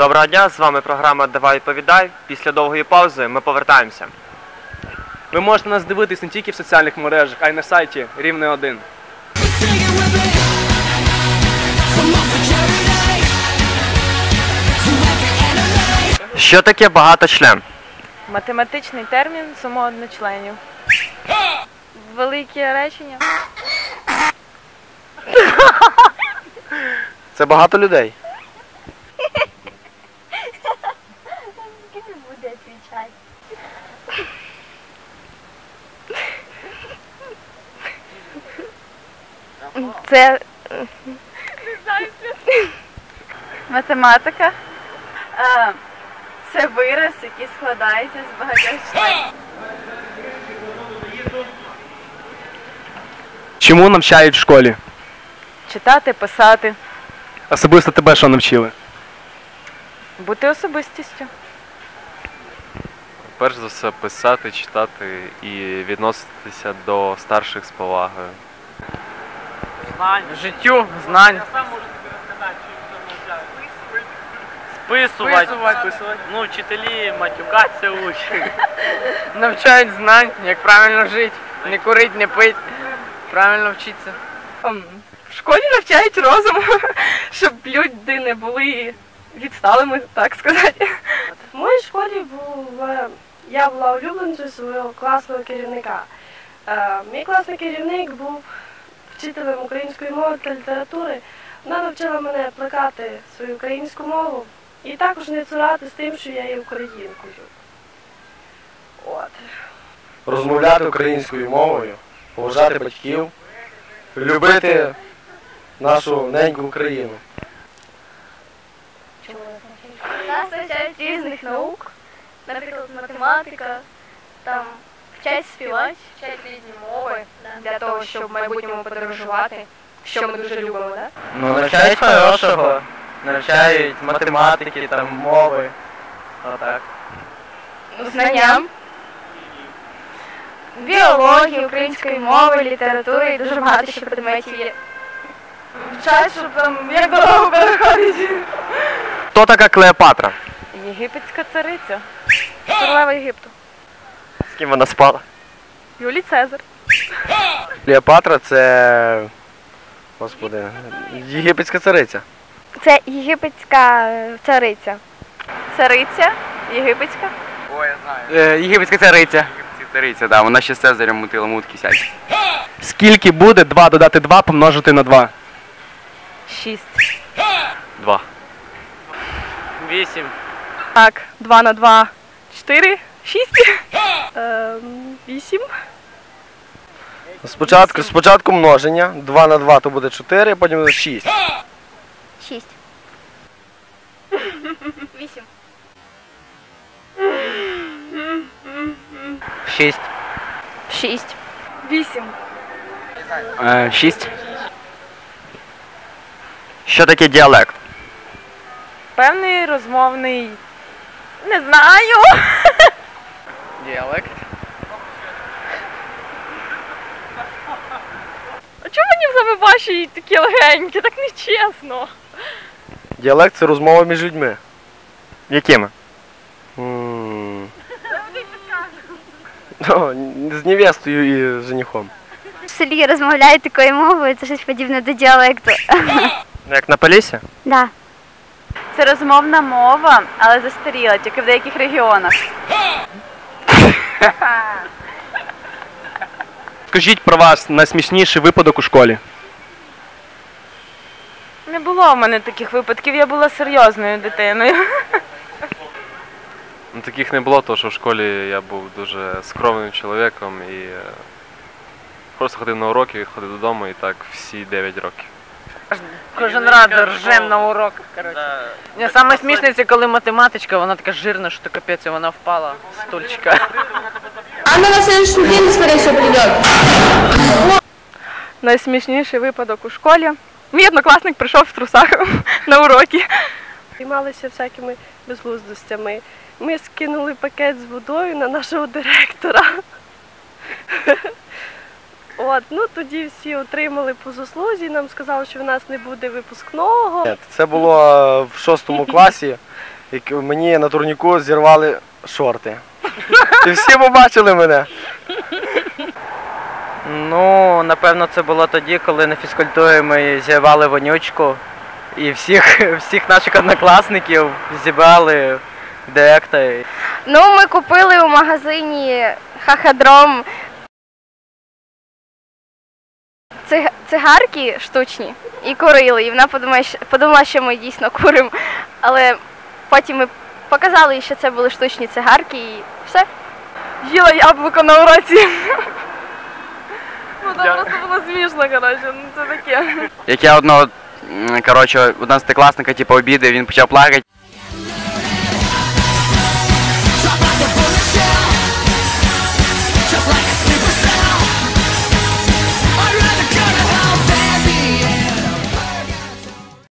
Доброго дня, з вами програма Давай відповідай. Після довгої паузи ми повертаємося. Ви можете нас дивитись не тільки в соціальних мережах, а й на сайті Рівне 1. Що таке багаточлен? Математичний термін самоодночленів. Велике речення. Це багато людей. Це математика. Це вираз, який складається з багатьох членів. Чому навчають в школі? Читати, писати, Особисто тебе що навчили? бути особистістю. Перш за все писати, читати і відноситися до старших з повагою. Знань, життю, знань. Списувати. Списувати. Ну, вчителі матюкаться учать. Навчають знань, як правильно жити, не курить, не пить, правильно вчитися. В школі навчають розуму, щоб люди не були відсталими, так сказати. В моїй школі був, я була улюбленцею свого класного керівника. Е, Мій класний керівник був вчителем української мови та літератури. Вона навчила мене плекати свою українську мову і також не цурати з тим, що я є українкою. От. розмовляти українською мовою, поважати батьків, любити нашу неньку Україну. Нас навчають різних наук, наприклад, математика, там вчать співати, вчать різні мови для того, щоб в майбутньому подорожувати, що ми дуже любимо, так? Ну, навчають хорошого, навчають математики, там, мови. Отак. Знанням. Біології, української мови, літератури і дуже багато ще предметів є. Вчать, щоб там як дорогу переходить. Хто така Клеопатра? Єгипетська цариця. Королева Єгипту. Ким вона спала? Юлій Цезар. Клеопатра це. Господи, єгипетська цариця. Це єгипетська е, цариця. Цариця єгипетська. Ой, я знаю. Е, єгипетська цариця. Цариця, да, вона ще з Цезарем мутила мутки сядь. Скільки буде 2 додати 2 помножити на 2? Шість. Два. Вісім. Так, два на два. Чотири. Шість. Ем, Вісім. Спочатку, спочатку множення, 2 на 2 то буде 4, потім буде 6. Шість. Вісім. Шість. Шість. Вісім. 6. Що таке діалект? Певний розмовний. Не знаю. Діалект. А чому мені саме ваші такі легенькі? Так нечесно. Діалект це розмова між людьми. Якими? М. Ну, З невестою і женихом. В селі розмовляють такою мовою, це щось подібне до діалекту. Ну, Як на Полісі? Да. Це розмовна мова, але застаріла, тільки в деяких регіонах. Скажіть про вас найсмішніший випадок у школі. Не було в мене таких випадків, я була серйозною дитиною. Ну, таких не було, тому що в школі я був дуже скромним чоловіком і е, просто ходив на уроки, ходив додому і так всі 9 років. Кожен раз ржем на уроках, коротше. Ні, саме смішне це коли математичка, вона така жирна, що то капець, і вона впала з стульчика. Найсмішніший випадок у школі. Мій однокласник прийшов в трусах на уроки. Займалися всякими безглуздостями. Ми скинули пакет з водою на нашого директора. От, ну тоді всі отримали по заслузі, нам сказали, що в нас не буде випускного. Ні, Це було е, в шостому класі, як мені на турніку зірвали шорти. І всі побачили мене. Ну, напевно, це було тоді, коли на фізкультурі ми зірвали вонючку. І всіх, всіх наших однокласників зібрали директори. Ну, ми купили у магазині Хахадром циг- цигарки штучні і курили. І вона подумала, що, подумала, що ми дійсно куримо. Але потім ми показали, їй, що це були штучні цигарки і все. Їла яблуко на уроці. Ну там просто було смішно, коротше, ну це таке. Як я одного м, коротше, одинадцятикласника, типу, обідав, він почав плакати.